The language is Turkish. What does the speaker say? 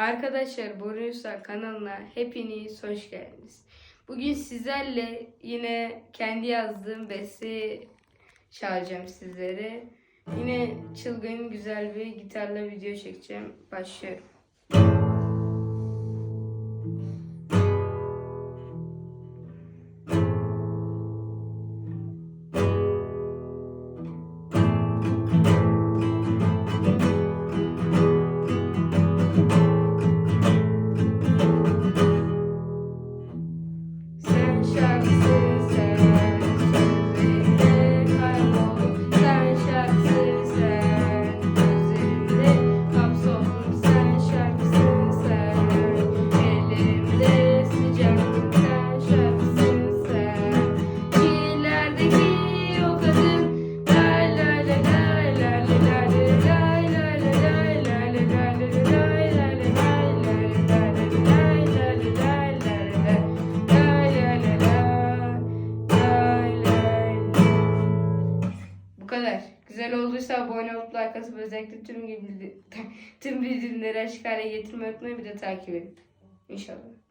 Arkadaşlar Borunusa kanalına hepiniz hoş geldiniz. Bugün sizlerle yine kendi yazdığım besteyi çalacağım sizlere. Yine çılgın güzel bir gitarla video çekeceğim. Başlıyorum. sharks. Kadar. Güzel olduysa abone olup like atıp özellikle tüm, bildi- tüm bildirimleri açık hale getirmeyi unutmayın bir de takip edin. İnşallah.